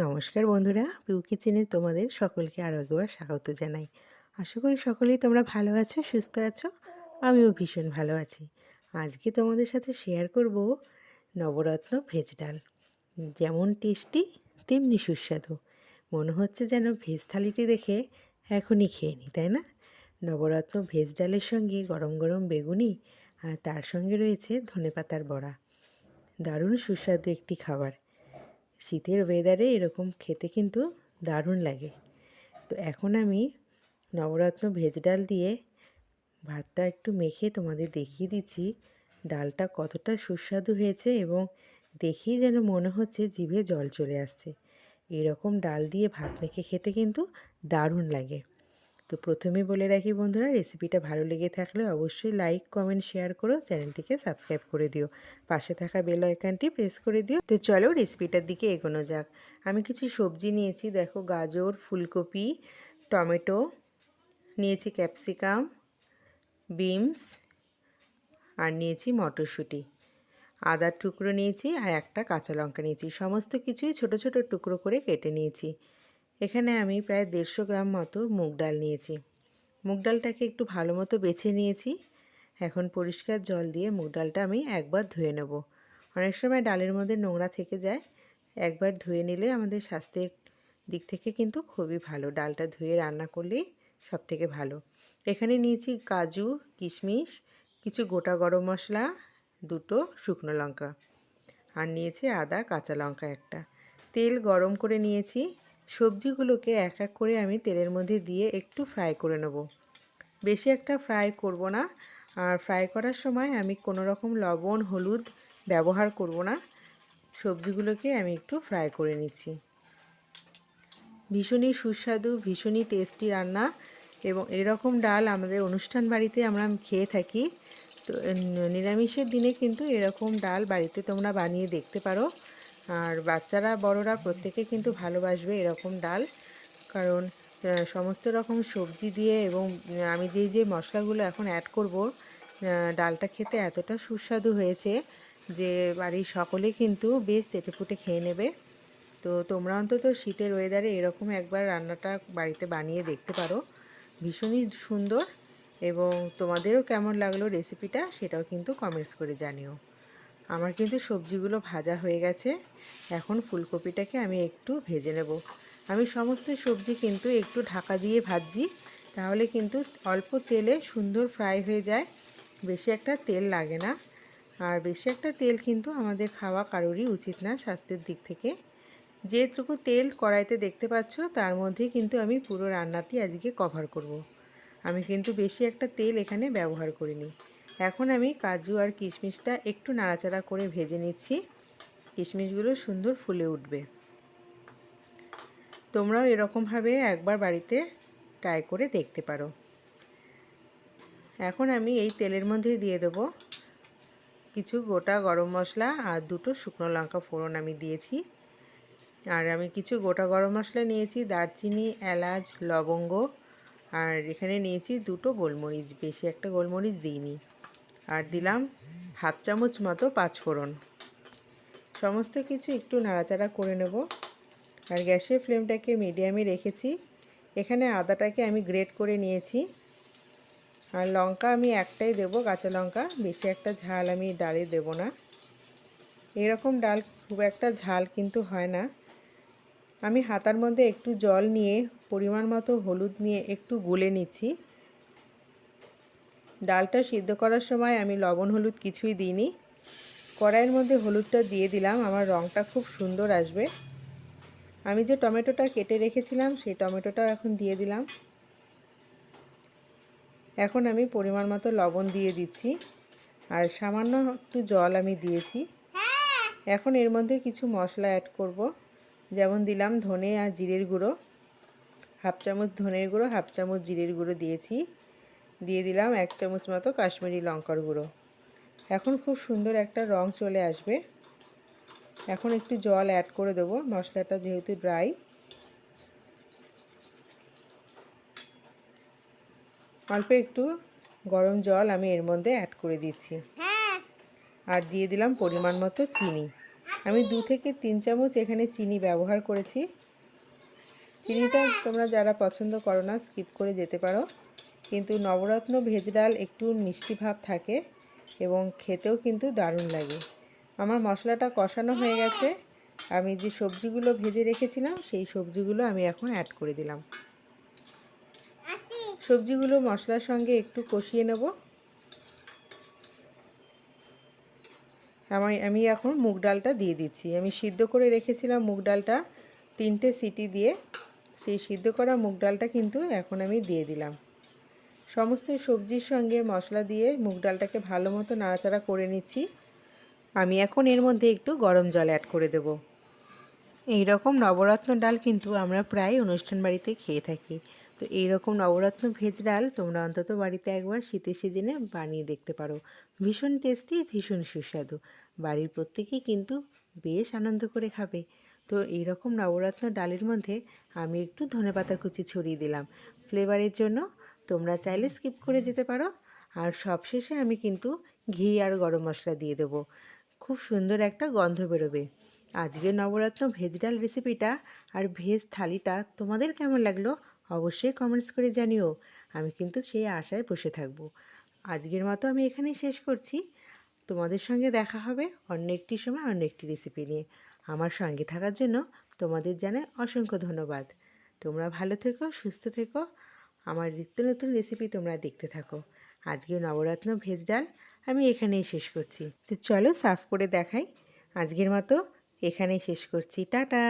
নমস্কার বন্ধুরা পিউ কিচেনে তোমাদের সকলকে আরও একবার স্বাগত জানাই। আশা করি সকলেই তোমরা ভালো আছো, সুস্থ আছো, আমিও ভীষণ ভালো আছি। আজকে তোমাদের সাথে শেয়ার করব নবরত্ন ভেজ ডাল। যেমন টেস্টি, তেমনি সুস্বাদু। মনে হচ্ছে যেন ভেজ থালিটি দেখে এখনই খেয়ে নিই তাই না? নবরত্ন ভেজ ডালের সঙ্গে গরম গরম বেগুনি আর তার সঙ্গে রয়েছে ধনেপাতার বড়া। দারুণ সুস্বাদু একটি খাবার। শীতের ওয়েদারে এরকম খেতে কিন্তু দারুণ লাগে। তো এখন আমি নবরত্ন ভেজ ডাল দিয়ে ভাতটা একটু মেখে তোমাদের দেখিয়ে দিচ্ছি, ডালটা কতটা সুস্বাদু হয়েছে এবং দেখেই যেন মনে হচ্ছে জিভে জল চলে আসছে। এরকম ডাল দিয়ে ভাত মেখে খেতে কিন্তু দারুণ লাগে। তো প্রথমে বলে রাখি বন্ধুরা রেসিপিটা ভালো লেগে থাকলে অবশ্যই লাইক কমেন্ট শেয়ার করো, চ্যানেলটিকে সাবস্ক্রাইব করে দিও। পাশে থাকা বেল আইকনটি প্রেস করে দিও। তো চলো রেসিপিটার দিকে এগোনো যাক। আমি কিছু সবজি নিয়েছি, দেখো গাজর, ফুলকপি, টমেটো, নিয়েছি ক্যাপসিকাম বিনস আর নিয়েছি মটরশুঁটি। আদার টুকরো নিয়েছি আর একটা কাঁচা লঙ্কা নিয়েছি। সমস্ত কিছুই ছোট ছোট টুকরো করে কেটে নিয়েছি। এখানে আমি প্রায় দেড়শো গ্রাম মতো মুগ ডাল নিয়েছি। মুগ ডালটাকে একটু ভালো মতো বেছে নিয়েছি। এখন পরিষ্কার জল দিয়ে মুগ ডালটা আমি একবার ধুয়ে নেব। অনেক সময় ডালের মধ্যে নোংরা থেকে যায়। একবার ধুয়ে নিলে আমাদের স্বাস্থ্যের দিক থেকে কিন্তু খুবই ভালো। ডালটা ধুয়ে রান্না করলেই সব থেকে ভালো। এখানে নিয়েছি কাজু, কিশমিশ, কিছু গোটা গরম মশলা, দুটো শুকনো লঙ্কা। আর নিয়েছি আদা, কাঁচা লঙ্কা একটা। তেল গরম করে নিয়েছি। সবজিগুলোকে এক এক করে আমি তেলের মধ্যে দিয়ে একটু ফ্রাই করে নেব। বেশি একটা ফ্রাই করব না। আর ফ্রাই করার সময় আমি কোনো রকম লবণ, হলুদ ব্যবহার করব না। সবজিগুলোকে আমি একটু ফ্রাই করে নিচ্ছি। ভীষণই সুস্বাদু, ভীষণই টেস্টি রান্না এবং এরকম ডাল আমাদের অনুষ্ঠান বাড়িতে আমরা খেয়ে থাকি। তো, নিরামিষের দিনে কিন্তু এরকম ডাল বাড়িতে তোমরা বানিয়ে দেখতে পারো। আর বাচ্চারা, বড়রা প্রত্যেকে কিন্তু ভালোবাসবে এরকম ডাল। কারণ সমস্ত রকম সবজি দিয়ে এবং আমি যেই যে মশলাগুলো এখন অ্যাড করব ডালটা খেতে এতটা সুস্বাদু হয়েছে যে বাড়ির সকলে কিন্তু বেশ চেটেপুটে খেয়ে নেবে। তো তোমরা অন্তত শীতের ওয়েদারে এরকম একবার রান্নাটা বাড়িতে বানিয়ে দেখতে পারো। ভীষণই সুন্দর এবং তোমাদেরও কেমন লাগল রেসিপিটা সেটাও কিন্তু কমেন্টস করে জানিও। আমার কিন্তু সবজিগুলো ভাজা হয়ে গেছে। এখন ফুলকপিটাকে আমি একটু ভেজে নেব। আমি সমস্ত সবজি কিন্তু একটু ঢাকা দিয়ে ভাজছি, তাহলে কিন্তু অল্প তেলে সুন্দর ফ্রাই হয়ে যায়। বেশি একটা তেল লাগে না। আর বেশি একটা তেল কিন্তু আমাদের খাওয়া কারোরই উচিত না স্বাস্থ্যের দিক থেকে। যেটুকু তেল কড়াইতে দেখতে পাচ্ছ, তার মধ্যে কিন্তু আমি পুরো রান্নাটি আজকে কভার করব। আমি কিন্তু বেশি একটা তেল এখানে ব্যবহার করিনি। এখন আমি কাজু আর কিশমিশটা একটু নাড়াচাড়া করে ভেজে নিচ্ছি। কিশমিশগুলো সুন্দর ফুলে উঠবে। তোমরাও এরকমভাবে একবার বাড়িতে ট্রাই করে দেখতে পারো। এখন আমি এই তেলের মধ্যে দিয়ে দেব কিছু গোটা গরম মশলা আর দুটো শুকনো লঙ্কা ফোড়ন আমি দিয়েছি। আর আমি কিছু গোটা গরম মশলা নিয়েছি, দারচিনি, এলাচ, লবঙ্গ। আর এখানে নিয়েছি দুটো গোলমরিচ, বেশি একটা গোলমরিচ দিইনি। আর দিলাম হাফ চামচ মতো পাঁচফোড়ন। সমস্ত কিছু একটু নাড়াচাড়া করে নেব। আর গ্যাসের ফ্লেমটাকে মিডিয়ামে রেখেছি। এখানে আদাটাকে আমি গ্রেট করে নিয়েছি। আর লঙ্কা আমি একটাই দেব, কাঁচা লঙ্কা। বেশি একটা ঝাল আমি ডালে দেব না। এরকম ডাল খুব একটা ঝাল কিন্তু হয় না। আমি হাতার মধ্যে একটু জল নিয়ে পরিমাণ মতো হলুদ নিয়ে একটু গুলে নিচ্ছি। ডালটা সিদ্ধ করার সময় আমি লবণ, হলুদ কিছুই দিইনি। কড়াইয়ের মধ্যে হলুদটা দিয়ে দিলাম, আমার রঙটা খুব সুন্দর আসবে। আমি যে টমেটোটা কেটে রেখেছিলাম, সেই টমেটোটাও এখন দিয়ে দিলাম। এখন আমি পরিমাণ মতো লবণ দিয়ে দিচ্ছি, আর সামান্য একটু জল আমি দিয়েছি। এখন এর মধ্যে কিছু মশলা অ্যাড করব, যেমন দিলাম ধনে আর জিরের গুঁড়ো। হাফ চামচ ধনের গুঁড়ো, হাফ চামচ জিরের গুঁড়ো দিয়েছি। দিয়ে দিলাম এক চামচ মতো কাশ্মীরি লঙ্কার গুঁড়ো। এখন খুব সুন্দর একটা রং চলে আসবে। এখন একটু জল অ্যাড করে দেবো মশলাটা যেহেতু ড্রাই অল্প একটু গরম জল আমি এর মধ্যে অ্যাড করে দিচ্ছি। আর দিয়ে দিলাম পরিমাণ মতো চিনি। আমি দু থেকে তিন চামচ এখানে চিনি ব্যবহার করেছি। চিনিটা তোমরা যারা পছন্দ করো না স্কিপ করে যেতে পারো। কিন্তু নবরত্ন ভেজ ডাল একটু মিষ্টি ভাব থাকে এবং খেতেও কিন্তু দারুণ লাগে। আমার মশলাটা কষানো হয়ে গেছে। আমি যে সবজিগুলো ভেজে রেখেছিলাম, সেই সবজিগুলো আমি এখন অ্যাড করে দিলাম। সবজিগুলো মশলার সঙ্গে একটু কষিয়ে নেব। আমি আমি এখন মুগ ডালটা দিয়ে দিচ্ছি। আমি সিদ্ধ করে রেখেছিলাম মুগ ডালটা তিনটে সিটি দিয়ে। সেই সিদ্ধ করা মুগ ডালটা কিন্তু এখন আমি দিয়ে দিলাম। সমস্ত সবজির সঙ্গে মশলা দিয়ে মুগ ডালটাকে ভালো মতো নাড়াচাড়া করে নিচ্ছি। আমি এখন এর মধ্যে একটু গরম জল অ্যাড করে দেব। এই রকম নবরত্ন ডাল কিন্তু আমরা প্রায় অনুষ্ঠান বাড়িতে খেয়ে থাকি। তো এই রকম নবরত্ন ভেজ ডাল তোমরা অন্তত বাড়িতে একবার শীতের সিজনে বানিয়ে দেখতে পারো। ভীষণ টেস্টি, ভীষণ সুস্বাদু। বাড়ির প্রত্যেকেই কিন্তু বেশ আনন্দ করে খাবে। তো এই রকম নবরত্ন ডালের মধ্যে আমি একটু ধনেপাতা কুচি ছড়িয়ে দিলাম। ফ্লেভারের জন্য তোমরা চাইলে স্কিপ করে যেতে পারো। আর সবশেষে আমি কিন্তু ঘি আর গরম মশলা দিয়ে দেবো। খুব সুন্দর একটা গন্ধ বেরোবে। আজকের নবরত্ন ভেজ ডাল রেসিপিটা আর ভেজ থালিটা তোমাদের কেমন লাগল অবশ্যই কমেন্টস করে জানিও। আমি কিন্তু সেই আশায় বসে থাকব। আজকের মতো আমি এখানেই শেষ করছি। তোমাদের সঙ্গে দেখা হবে অন্য একটি সময় অন্য একটি রেসিপি নিয়ে। আমার সঙ্গে থাকার জন্য তোমাদের জানাই অসংখ্য ধন্যবাদ। তোমরা ভালো থেকো, সুস্থ থেকো। আমার নিত্য নতুন রেসিপি তোমরা দেখতে থাকো। আজকে নবরত্ন ভেজ ডাল আমি এখানেই শেষ করছি। তো চলো সাফ করে দেখাই। আজকের মতো এখানেই শেষ করছি। টাটা!